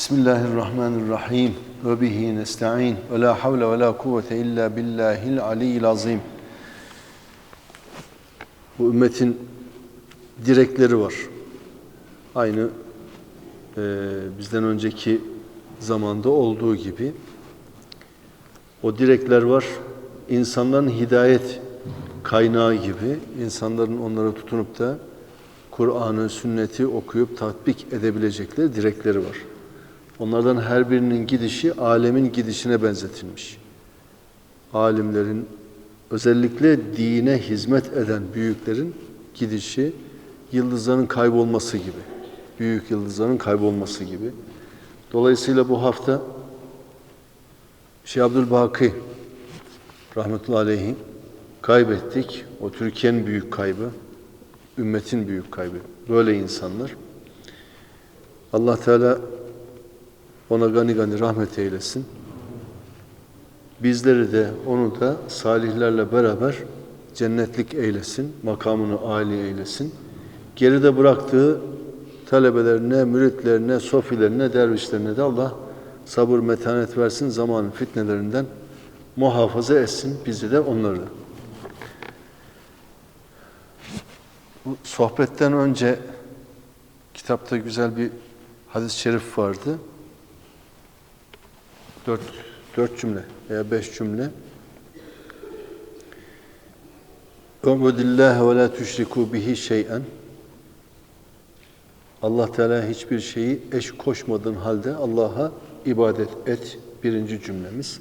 Bismillahirrahmanirrahim. Ve bihi nesta'in. Ve la havle ve la kuvvete illa billahil aliyyil azim. Bu ümmetin direkleri var. Aynı e, bizden önceki zamanda olduğu gibi o direkler var. İnsanların hidayet kaynağı gibi insanların onlara tutunup da Kur'an'ı, sünneti okuyup tatbik edebilecekleri direkleri var. Onlardan her birinin gidişi alemin gidişine benzetilmiş. Alimlerin özellikle dine hizmet eden büyüklerin gidişi yıldızların kaybolması gibi. Büyük yıldızların kaybolması gibi. Dolayısıyla bu hafta Şeyh Abdülbaki rahmetullahi aleyhi kaybettik. O Türkiye'nin büyük kaybı, ümmetin büyük kaybı. Böyle insanlar. Allah Teala ona gani gani rahmet eylesin. Bizleri de onu da salihlerle beraber cennetlik eylesin, makamını âli eylesin. Geride bıraktığı talebelerine, müritlerine, sofilerine, dervişlerine de Allah sabır, metanet versin, zamanın fitnelerinden muhafaza etsin bizi de onları. Bu sohbetten önce kitapta güzel bir hadis-i şerif vardı. Dört, dört cümle veya beş cümle. Ubudillâhe ve la tüşrikû bihi şey'en Allah Teala hiçbir şeyi eş koşmadığın halde Allah'a ibadet et. Birinci cümlemiz.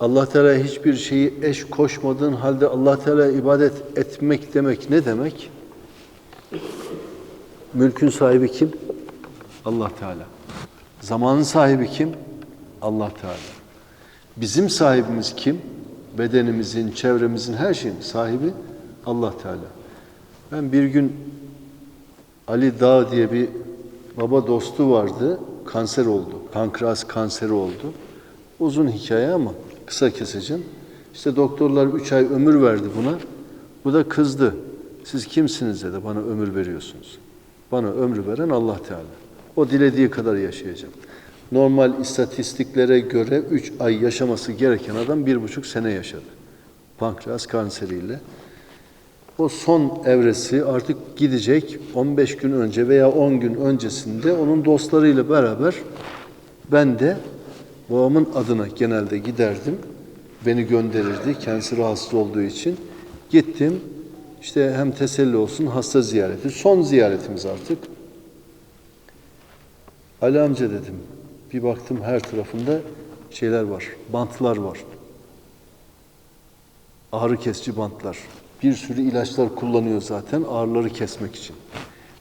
Allah Teala hiçbir şeyi eş koşmadığın halde Allah Teala ibadet etmek demek ne demek? Mülkün sahibi kim? Allah Teala. Zamanın sahibi kim? Allah Teala. Bizim sahibimiz kim? Bedenimizin, çevremizin, her şeyin sahibi Allah Teala. Ben bir gün Ali Dağ diye bir baba dostu vardı. Kanser oldu. Pankreas kanseri oldu. Uzun hikaye ama kısa keseceğim. İşte doktorlar üç ay ömür verdi buna. Bu da kızdı. Siz kimsiniz dedi bana ömür veriyorsunuz. Bana ömrü veren Allah Teala. O dilediği kadar yaşayacak. Normal istatistiklere göre üç ay yaşaması gereken adam bir buçuk sene yaşadı. Pankreas kanseriyle. O son evresi artık gidecek 15 gün önce veya 10 gün öncesinde onun dostlarıyla beraber ben de babamın adına genelde giderdim. Beni gönderirdi kendisi rahatsız olduğu için. Gittim işte hem teselli olsun hasta ziyareti. Son ziyaretimiz artık. Ali amca dedim. Bir baktım her tarafında şeyler var, bantlar var. Ağrı kesici bantlar. Bir sürü ilaçlar kullanıyor zaten ağrıları kesmek için.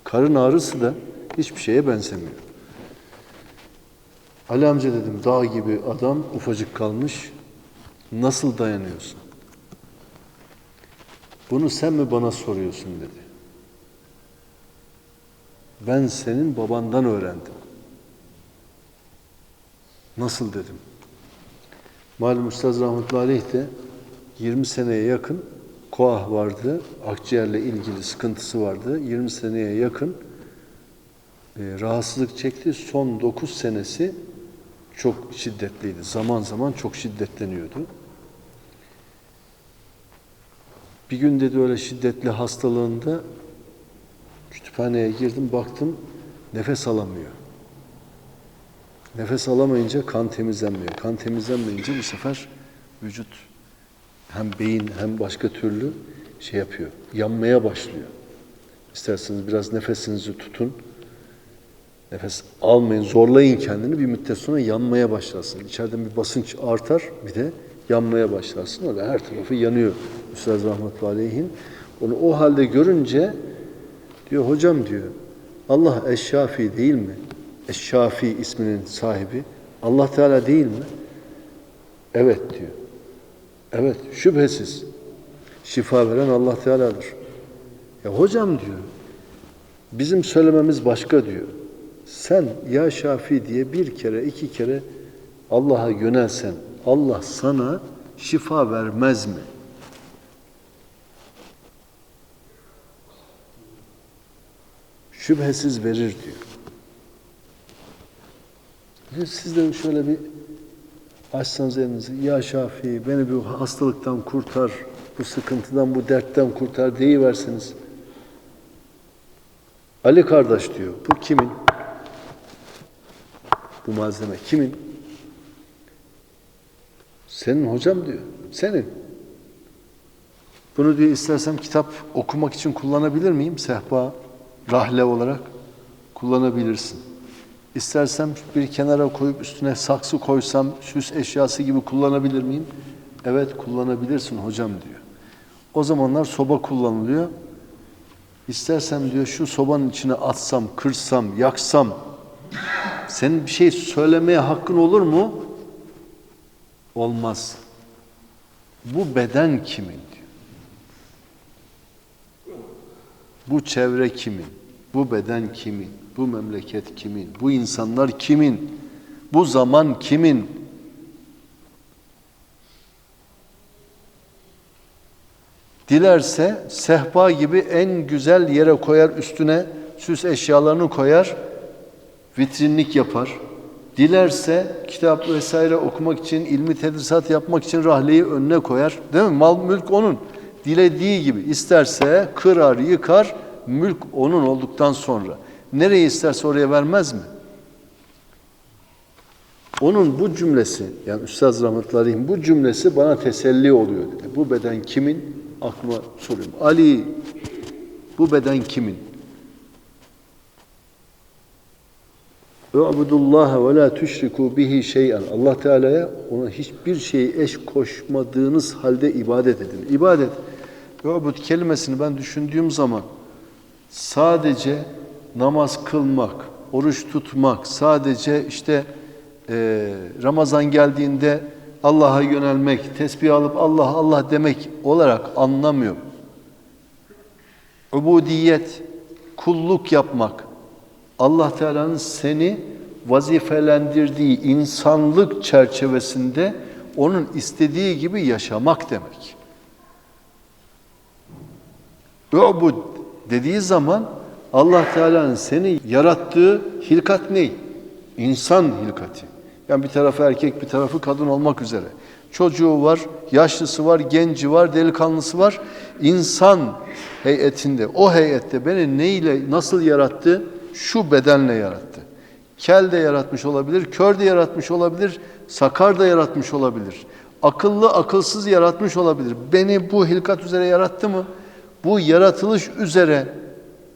Karın ağrısı da hiçbir şeye benzemiyor. Ali amca dedim dağ gibi adam ufacık kalmış. Nasıl dayanıyorsun? Bunu sen mi bana soruyorsun dedi. Ben senin babandan öğrendim. Nasıl dedim. Malum Üstaz Rahmetullahi Aleyh de 20 seneye yakın koah vardı. Akciğerle ilgili sıkıntısı vardı. 20 seneye yakın e, rahatsızlık çekti. Son 9 senesi çok şiddetliydi. Zaman zaman çok şiddetleniyordu. Bir gün dedi öyle şiddetli hastalığında kütüphaneye girdim baktım nefes alamıyor. Nefes alamayınca kan temizlenmiyor. Kan temizlenmeyince bu sefer vücut hem beyin hem başka türlü şey yapıyor. Yanmaya başlıyor. İsterseniz biraz nefesinizi tutun. Nefes almayın, zorlayın kendini bir müddet sonra yanmaya başlarsın. İçeriden bir basınç artar, bir de yanmaya başlarsın. Öyle her tarafı yanıyor Üstad Rahmetullahi Aleyh'in. Onu o halde görünce diyor hocam diyor Allah Eşşafi değil mi? Eşşafi isminin sahibi Allah Teala değil mi? Evet diyor. Evet şüphesiz şifa veren Allah Teala'dır. Ya hocam diyor bizim söylememiz başka diyor. Sen ya Şafi diye bir kere iki kere Allah'a yönelsen Allah sana şifa vermez mi? Şüphesiz verir diyor. Siz de şöyle bir açsanız elinizi. Ya Şafii beni bu hastalıktan kurtar, bu sıkıntıdan, bu dertten kurtar deyiverseniz. Ali kardeş diyor. Bu kimin? Bu malzeme kimin? Senin hocam diyor. Senin. Bunu diyor istersem kitap okumak için kullanabilir miyim? Sehpa, rahle olarak kullanabilirsin. İstersem bir kenara koyup üstüne saksı koysam süs eşyası gibi kullanabilir miyim? Evet kullanabilirsin hocam diyor. O zamanlar soba kullanılıyor. İstersem diyor şu sobanın içine atsam, kırsam, yaksam senin bir şey söylemeye hakkın olur mu? Olmaz. Bu beden kimin diyor. Bu çevre kimin? Bu beden kimin? Bu memleket kimin? Bu insanlar kimin? Bu zaman kimin? Dilerse sehpa gibi en güzel yere koyar üstüne süs eşyalarını koyar, vitrinlik yapar. Dilerse kitap vesaire okumak için, ilmi tedrisat yapmak için rahleyi önüne koyar. Değil mi? Mal mülk onun. Dilediği gibi isterse kırar, yıkar, mülk onun olduktan sonra. Nereye isterse oraya vermez mi? Onun bu cümlesi, yani Üstaz Rahmetullahi bu cümlesi bana teselli oluyor dedi. Bu beden kimin? Aklıma soruyorum. Ali, bu beden kimin? U'budullaha ve la tüşriku bihi şey'en. Allah Teala'ya ona hiçbir şeyi eş koşmadığınız halde ibadet edin. İbadet, u'bud kelimesini ben düşündüğüm zaman sadece namaz kılmak, oruç tutmak, sadece işte e, Ramazan geldiğinde Allah'a yönelmek, tesbih alıp Allah Allah demek olarak anlamıyor. Ubudiyet, kulluk yapmak, Allah Teala'nın seni vazifelendirdiği insanlık çerçevesinde onun istediği gibi yaşamak demek. Ubud dediği zaman Allah Teala'nın seni yarattığı hilkat ne? İnsan hilkati. Yani bir tarafı erkek, bir tarafı kadın olmak üzere. Çocuğu var, yaşlısı var, genci var, delikanlısı var. İnsan heyetinde, o heyette beni neyle, nasıl yarattı? Şu bedenle yarattı. Kel de yaratmış olabilir, kör de yaratmış olabilir, sakar da yaratmış olabilir. Akıllı, akılsız yaratmış olabilir. Beni bu hilkat üzere yarattı mı? Bu yaratılış üzere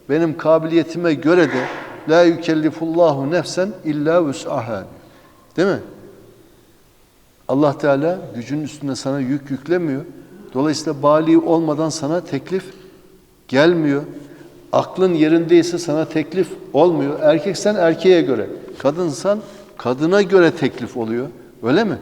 benim kabiliyetime göre de la yükellifullahu nefsen illa vus'aha Değil mi? Allah Teala gücün üstünde sana yük yüklemiyor. Dolayısıyla bali olmadan sana teklif gelmiyor. Aklın yerindeyse sana teklif olmuyor. Erkeksen erkeğe göre, kadınsan kadına göre teklif oluyor. Öyle mi?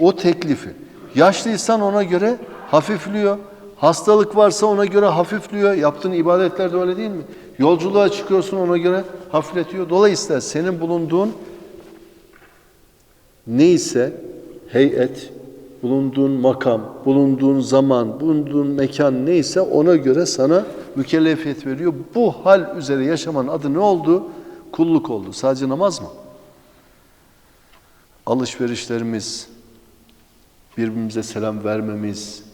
O teklifi. Yaşlıysan ona göre hafifliyor. Hastalık varsa ona göre hafifliyor. Yaptığın ibadetler de öyle değil mi? Yolculuğa çıkıyorsun ona göre hafifletiyor. Dolayısıyla senin bulunduğun neyse heyet, bulunduğun makam, bulunduğun zaman, bulunduğun mekan neyse ona göre sana mükellefiyet veriyor. Bu hal üzere yaşamanın adı ne oldu? Kulluk oldu. Sadece namaz mı? Alışverişlerimiz, birbirimize selam vermemiz,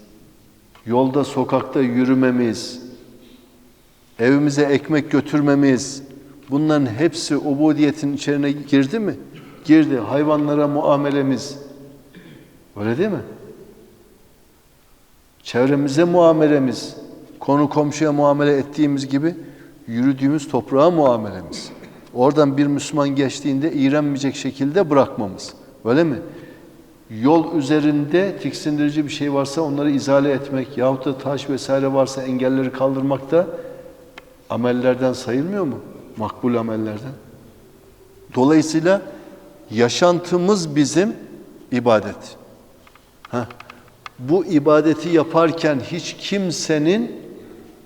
yolda sokakta yürümemiz, evimize ekmek götürmemiz, bunların hepsi ubudiyetin içine girdi mi? Girdi. Hayvanlara muamelemiz. Öyle değil mi? Çevremize muamelemiz, konu komşuya muamele ettiğimiz gibi yürüdüğümüz toprağa muamelemiz. Oradan bir Müslüman geçtiğinde iğrenmeyecek şekilde bırakmamız. Öyle mi? Yol üzerinde tiksindirici bir şey varsa onları izale etmek yahut da taş vesaire varsa engelleri kaldırmak da amellerden sayılmıyor mu? Makbul amellerden. Dolayısıyla yaşantımız bizim ibadet. Heh. Bu ibadeti yaparken hiç kimsenin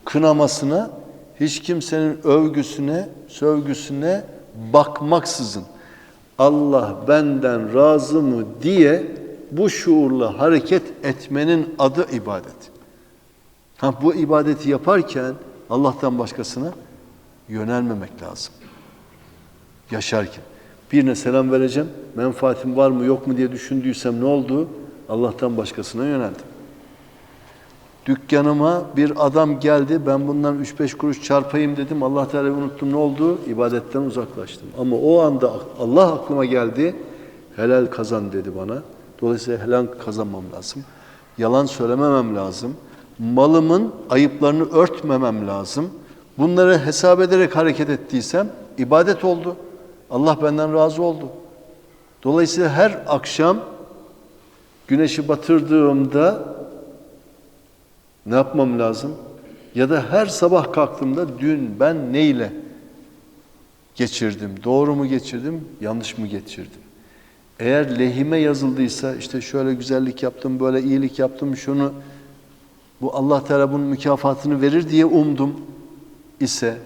kınamasına, hiç kimsenin övgüsüne, sövgüsüne bakmaksızın Allah benden razı mı diye bu şuurla hareket etmenin adı ibadet. Ha, bu ibadeti yaparken Allah'tan başkasına yönelmemek lazım. Yaşarken. Birine selam vereceğim. Menfaatim var mı yok mu diye düşündüysem ne oldu? Allah'tan başkasına yöneldim. Dükkanıma bir adam geldi. Ben bundan 3-5 kuruş çarpayım dedim. Allah Teala'yı unuttum. Ne oldu? İbadetten uzaklaştım. Ama o anda Allah aklıma geldi. Helal kazan dedi bana. Dolayısıyla helal kazanmam lazım. Yalan söylememem lazım. Malımın ayıplarını örtmemem lazım. Bunları hesap ederek hareket ettiysem ibadet oldu. Allah benden razı oldu. Dolayısıyla her akşam güneşi batırdığımda ne yapmam lazım? Ya da her sabah kalktığımda dün ben neyle geçirdim? Doğru mu geçirdim, yanlış mı geçirdim? Eğer lehime yazıldıysa işte şöyle güzellik yaptım, böyle iyilik yaptım, şunu bu Allah Teala bunun mükafatını verir diye umdum ise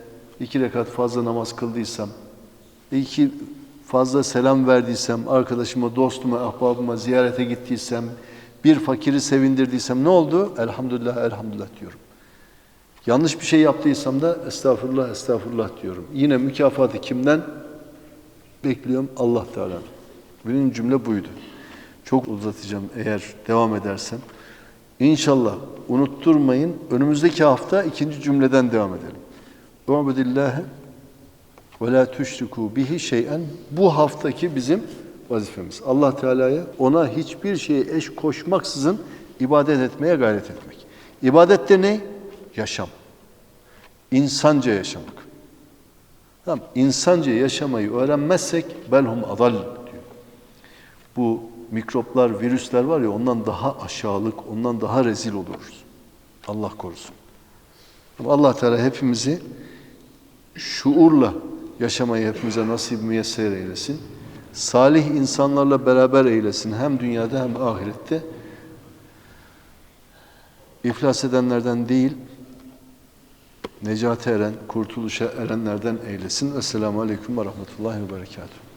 iki rekat fazla namaz kıldıysam, iki fazla selam verdiysem, arkadaşıma, dostuma, ahbabıma ziyarete gittiysem, bir fakiri sevindirdiysem ne oldu? Elhamdülillah, elhamdülillah diyorum. Yanlış bir şey yaptıysam da estağfurullah, estağfurullah diyorum. Yine mükafatı kimden? Bekliyorum Allah Teala'dan. Benim cümle buydu. Çok uzatacağım eğer devam edersem. İnşallah unutturmayın. Önümüzdeki hafta ikinci cümleden devam edelim. Ubudillâhe ve la tüşrikû bihi şey'en. Bu haftaki bizim vazifemiz. Allah Teala'ya ona hiçbir şeye eş koşmaksızın ibadet etmeye gayret etmek. İbadet de ne? Yaşam. İnsanca yaşamak. Tamam, insanca yaşamayı öğrenmezsek belhum adal diyor. Bu mikroplar, virüsler var ya ondan daha aşağılık, ondan daha rezil oluruz. Allah korusun. Allah Teala hepimizi şuurla yaşamayı hepimize nasip müyesser eylesin. Salih insanlarla beraber eylesin. Hem dünyada hem ahirette. İflas edenlerden değil, necate eren, kurtuluşa erenlerden eylesin. Esselamu Aleyküm ve Rahmetullahi ve Berekatuhu.